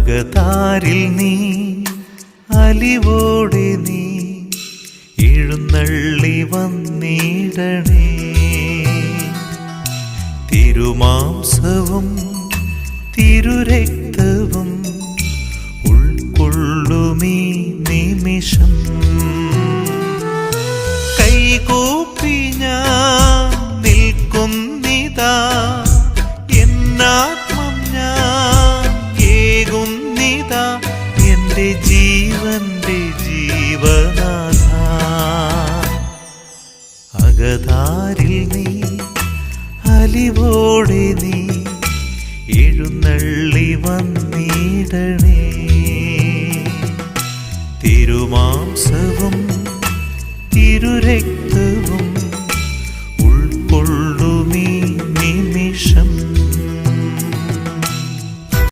അകതാരിൽ നീ അലിവോടെ നീ എഴുന്നള്ളി വന്നിടണേ. തിരുമാംസവും തിരുരക്തവും ഉൾക്കൊള്ളുമീ നിമിഷം. കൈകൂപ്പി ഞാൻ നിൽക്കുന്നിതാ എന്നാത്മം എന്റെ ജീവന്റെ ജീവനാഥ. അകതാരിൽ നീ അലിവോടെ നീ എഴുന്നള്ളി വന്നിടണേ. തിരുമാംസവും തിരുരക്തവും